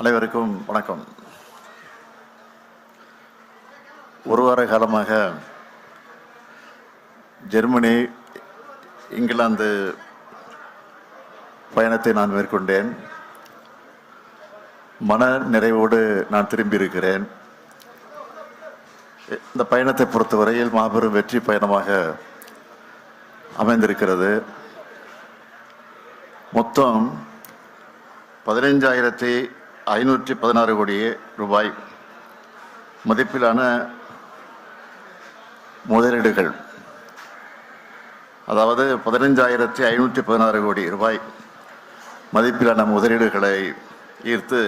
அனைவருக்கும் வணக்கம். ஒரு வார காலமாக ஜெர்மனி இங்கிலாந்து பயணத்தை நான் மேற்கொண்டேன். மன நிறைவோடு நான் திரும்பியிருக்கிறேன். இந்த பயணத்தை பொறுத்தவரையில் மாபெரும் வெற்றி பயணமாக அமைந்திருக்கிறது. மொத்தம் பதினைஞ்சாயிரத்தி ஐநூற்றி பதினாறு கோடி ரூபாய் மதிப்பிலான முதலீடுகள். அதாவது பதினைஞ்சாயிரத்தி ஐநூற்றி பதினாறு கோடி ரூபாய் மதிப்பிலான முதலீடுகளை ஈர்த்து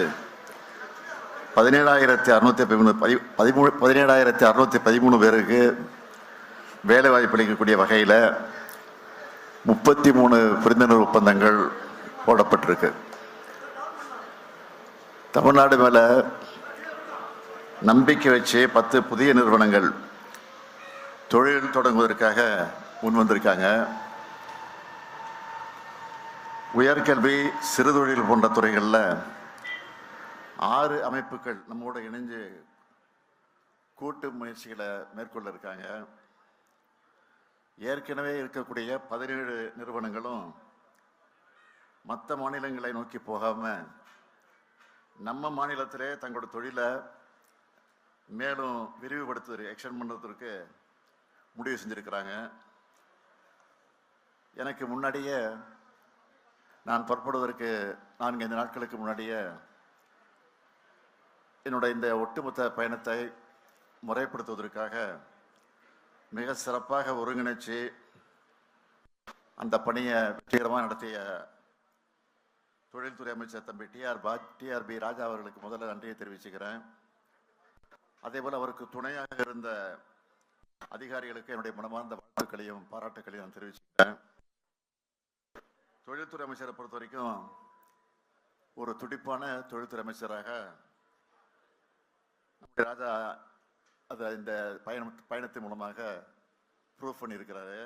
பதினேழாயிரத்தி அறுநூற்றி பதிமூணு பதி பதிமூணு பதினேழாயிரத்தி அறுநூற்றி பதிமூணு பேருக்கு வேலை வாய்ப்பு அளிக்கக்கூடிய வகையில் முப்பத்தி மூணு புரிந்துணர்வு ஒப்பந்தங்கள் போடப்பட்டிருக்கு. தமிழ்நாடு மேலே நம்பிக்கை வச்சு பத்து புதிய நிறுவனங்கள் தொழில் தொடங்குவதற்காக முன் வந்திருக்காங்க. உயர்கல்வி சிறுதொழில் போன்ற துறைகளில் ஆறு அமைப்புகள் நம்மோட இணைஞ்சு கூட்டு முயற்சிகளை மேற்கொள்ள இருக்காங்க. ஏற்கனவே இருக்கக்கூடிய பதினேழு நிறுவனங்களும் மற்ற மாநிலங்களை நோக்கி போகாமல் நம்ம மாநிலத்திலே தங்களோட தொழிலை மேலும் விரிவுபடுத்துவதற்கு எக்ஸ்டெண்ட் பண்ணுறதுக்கு முடிவு செஞ்சுருக்கிறாங்க. எனக்கு முன்னாடியே நான் புறப்படுவதற்கு நான்கு ஐந்து நாட்களுக்கு முன்னாடியே என்னோட இந்த ஒட்டுமொத்த பயணத்தை முறைப்படுத்துவதற்காக மிக சிறப்பாக ஒருங்கிணைச்சு அந்த பணியை வெற்றிகரமாக நடத்திய தொழில்துறை அமைச்சர் தம்பி டிஆர் பா டிஆர்பி ராஜா அவர்களுக்கு முதல்ல நன்றியை தெரிவிச்சுக்கிறேன். அதே போல் அவருக்கு துணையாக இருந்த அதிகாரிகளுக்கு என்னுடைய மனமார்ந்த வாழ்த்துக்களையும் பாராட்டுக்களையும் நான் தெரிவிச்சுக்கிறேன். தொழில்துறை அமைச்சரை பொறுத்த வரைக்கும் ஒரு துடிப்பான தொழில்துறை அமைச்சராக நம்முடைய ராஜா அதை இந்த பயணம் பயணத்தின் மூலமாக ப்ரூவ் பண்ணியிருக்கிறாரு.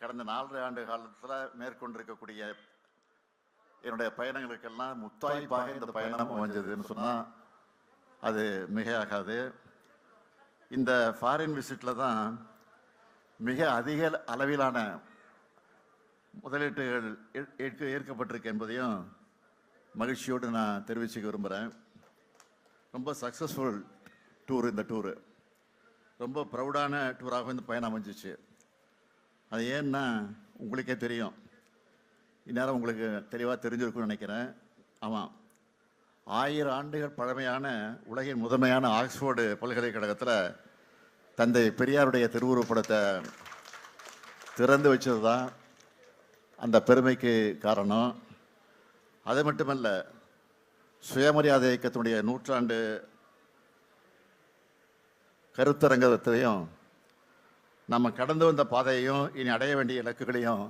கடந்த நாலரை ஆண்டு காலத்தில் மேற்கொண்டிருக்கக்கூடிய என்னுடைய பயணங்களுக்கெல்லாம் முத்தாய்ப்பாக இந்த பயணம் அமைஞ்சதுன்னு சொன்னால் அது மிகையாகாது. இந்த ஃபாரின் விசிட்டில் தான் மிக அதிக அளவிலான முதலீட்டுகள் ஏற்- ஏற்க ஏற்கப்பட்டிருக்கு என்பதையும் மகிழ்ச்சியோடு நான் தெரிவிச்சுக்க விரும்புகிறேன் ரொம்ப சக்ஸஸ்ஃபுல் டூர் இந்த டூரு ரொம்ப ப்ரௌடான டூராக இந்த பயணம் அமைஞ்சிச்சு. அது ஏன்னா உங்களுக்கே தெரியும். இந்நேரம் உங்களுக்கு தெளிவாக தெரிஞ்சிருக்கும்னு நினைக்கிறேன். ஆமாம் ஆயிரம் ஆண்டுகள் பழமையான உலகின் முதன்மையான ஆக்ஸ்போர்டு பல்கலைக்கழகத்தில் தந்தை பெரியாருடைய திருவுருவப்படத்தை திறந்து வச்சது தான் அந்த பெருமைக்கு காரணம். அது மட்டுமல்ல சுயமரியாதை இயக்கத்தினுடைய நூற்றாண்டு கருத்தரங்கத்தையும் நம்ம கடந்து வந்த பாதையையும் இனி அடைய வேண்டிய இலக்குகளையும்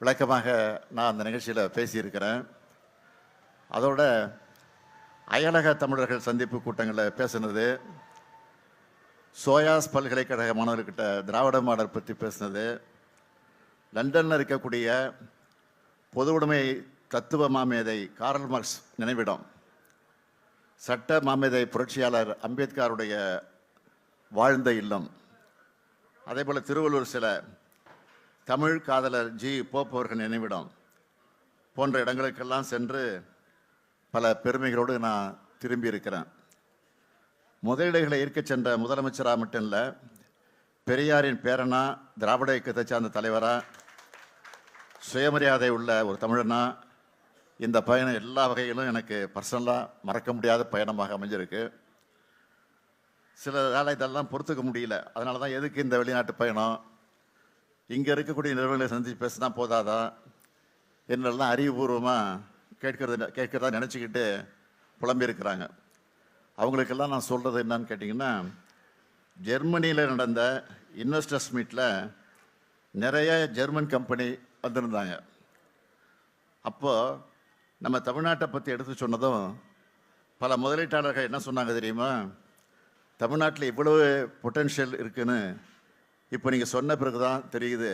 விளக்கமாக நான் அந்த நிகழ்ச்சியில் பேசியிருக்கிறேன். அதோட அயலக தமிழர்கள் சந்திப்பு கூட்டங்களில் பேசுனது சோயாஸ் பல்கலைக்கழக மாணவர்கிட்ட திராவிட மாடல் பற்றி பேசுனது லண்டனில் இருக்கக்கூடிய பொது உடைமை தத்துவ மாமேதை காரல் மார்க்ஸ் நினைவிடம் சட்ட மாமேதை புரட்சியாளர் அம்பேத்கருடைய வாழ்ந்த இல்லம் அதே போல் திருவள்ளூர் சில தமிழ் காதலர் ஜி போப் அவர்கள் நினைவிடம் போன்ற இடங்களுக்கெல்லாம் சென்று பல பெருமைகளோடு நான் திரும்பி இருக்கிறேன் முதலீடுகளை ஈர்க்கச் சென்ற முதலமைச்சராக மட்டும் இல்லை பெரியாரின் பேரனா திராவிட இயக்கத்தை சார்ந்த தலைவராக சுயமரியாதை உள்ள ஒரு தமிழனா இந்த பயணம் எல்லா வகையிலும் எனக்கு பர்சனலாக மறக்க முடியாத பயணமாக அமைஞ்சிருக்கு. சில வேலை இதெல்லாம் பொறுத்துக்க முடியல. அதனால தான் எதுக்கு இந்த வெளிநாட்டு பயணம்? இங்கே இருக்கக்கூடிய நிறுவனங்களை சந்தித்து பேசினா போதாதா? என்னெல்லாம் அறிவுபூர்வமாக கேட்கறது கேட்கறதா நினச்சிக்கிட்டு புலம்பியிருக்கிறாங்க. அவங்களுக்கெல்லாம் நான் சொல்கிறது என்னன்னு கேட்டிங்கன்னா ஜெர்மனியில் நடந்த இன்வெஸ்டர்ஸ் மீட்டில் நிறைய ஜெர்மன் கம்பெனி வந்திருந்தாங்க. அப்போது நம்ம தமிழ்நாட்டை பற்றி எடுத்து சொன்னதும் பல முதலீட்டாளர்கள் என்ன சொன்னாங்க தெரியுமா? தமிழ்நாட்டில் இவ்வளவு பொட்டென்ஷியல் இருக்குதுன்னு இப்போ நீங்கள் சொன்ன பிறகு தான் தெரியுது.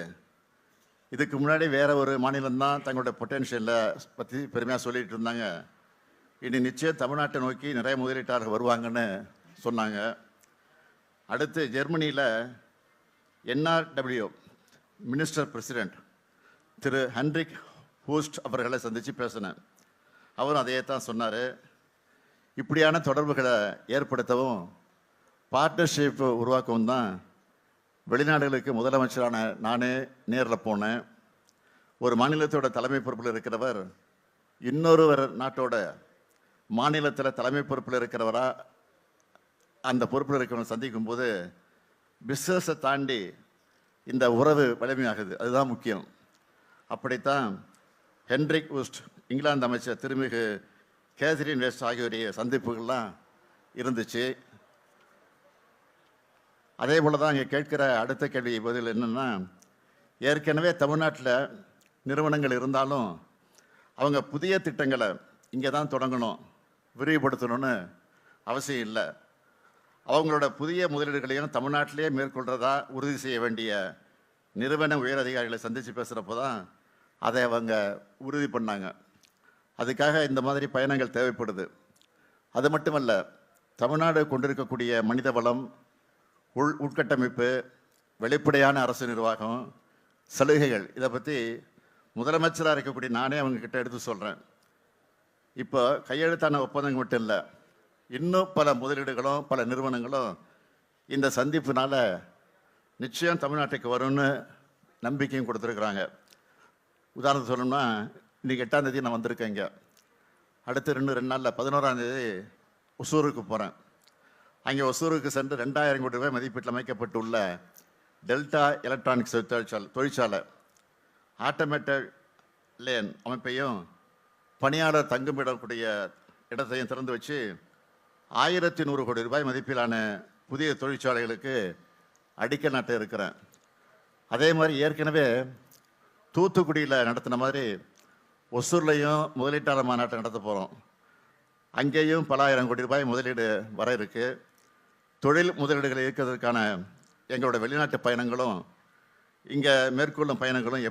இதுக்கு முன்னாடி வேறு ஒரு மாநிலம் தான் தங்களோட பொட்டென்ஷியலை பற்றி பெருமையாக சொல்லிட்டு இருந்தாங்க. இனி நிச்சயம் தமிழ்நாட்டை நோக்கி நிறைய முதலீட்டாளர்கள் வருவாங்கன்னு சொன்னாங்க. அடுத்து ஜெர்மனியில் என்ஆர்டபிள்யூ மினிஸ்டர் பிரசிடெண்ட் திரு ஹன்ரிக் ஹூஸ்ட் அவர்களை சந்தித்து பேசினேன். அவரும் அதையே தான் சொன்னார். இப்படியான தொடர்புகளை ஏற்படுத்தவும் பார்ட்னர்ஷிப் உருவாக்கவும் தான் வெளிநாடுகளுக்கு முதலமைச்சரான நானே நேரில் போனேன். ஒரு மாநிலத்தோட தலைமை பொறுப்பில் இருக்கிறவர் இன்னொருவர் நாட்டோட மாநிலத்தில் தலைமை பொறுப்பில் இருக்கிறவரா அந்த பொறுப்பில் இருக்கிறவங்க சந்திக்கும் போது பிஸ்னஸை தாண்டி இந்த உறவு வலிமையாகுது. அதுதான் முக்கியம். அப்படித்தான் ஹென்ரிக் உஸ்ட் இங்கிலாந்து அமைச்சர் திருமிகு கேசரின் வெஸ்ட் ஆகியோருடைய சந்திப்புகள்லாம் இருந்துச்சு. அதே போல தான் இங்கே கேட்கிற அடுத்த கேள்வி பதில் என்னென்னா ஏற்கனவே தமிழ்நாட்டில் நிறுவனங்கள் இருந்தாலும் அவங்க புதிய திட்டங்களை இங்கே தான் தொடங்கணும் விரிவுபடுத்தணும்னு அவசியம் இல்லை. அவங்களோட புதிய முதலீடுகளையும் தமிழ்நாட்டிலேயே மேற்கொள்கிறதா உறுதி செய்ய வேண்டிய நிறுவன உயர் அதிகாரிகளை சந்தித்து பேசுகிறப்போ தான் அதை அவங்க உறுதி பண்ணாங்க. அதுக்காக இந்த மாதிரி பயணங்கள் தேவைப்படுது. அது மட்டுமல்ல தமிழ்நாடு கொண்டிருக்கக்கூடிய மனித வளம் உள் உட்கட்டமைப்பு வெளிப்படையான அரசு நிர்வாகம் சலுகைகள் இதை பற்றி முதலமைச்சராக இருக்கக்கூடிய நானே அவங்க கிட்ட எடுத்து சொல்கிறேன் இப்போ கையெழுத்தான ஒப்பந்தங்கள் மட்டும் இல்லை இன்னும் பல முதலீடுகளும் பல நிறுவனங்களும் இந்த சந்திப்பினால் நிச்சயம் தமிழ்நாட்டுக்கு வரும்னு நம்பிக்கையும் கொடுத்துருக்குறாங்க. உதாரணத்துக்கு சொல்லணும்னா இன்றைக்கி எட்டாம் தேதி நான் வந்திருக்கேன் இங்கே. அடுத்து ரெண்டு ரெண்டு நாளில் பதினோராந்தேதி ஒசூருக்கு போகிறேன் அங்கே ஒசூருக்கு சென்று ரெண்டாயிரம் கோடி ரூபாய் மதிப்பீட்டில் அமைக்கப்பட்டுள்ள டெல்டா எலக்ட்ரானிக்ஸ் தொழிற்சாலை தொழிற்சாலை. ஆட்டோமேட்டட் லேன் அமைப்பையும் பணியாளர் தங்குமிடக்கூடிய இடத்தையும் திறந்து வச்சு ஆயிரத்தி நூறு கோடி ரூபாய் மதிப்பிலான புதிய தொழிற்சாலைகளுக்கு அடிக்கல் நாட்ட இருக்கிறேன். அதே மாதிரி ஏற்கனவே தூத்துக்குடியில் நடத்தின மாதிரி ஒசூர்லையும் முதலீட்டாளர் மாநாட்டை நடத்த போகிறோம் அங்கேயும் பல ஆயிரம் கோடி ரூபாய் முதலீடு வர இருக்குது தொழில் முதலீடுகளை ஈர்க்கிறதுக்கான எங்களோட வெளிநாட்டு பயணங்களும் இங்கே மேற்கொள்ளும் பயணங்களும்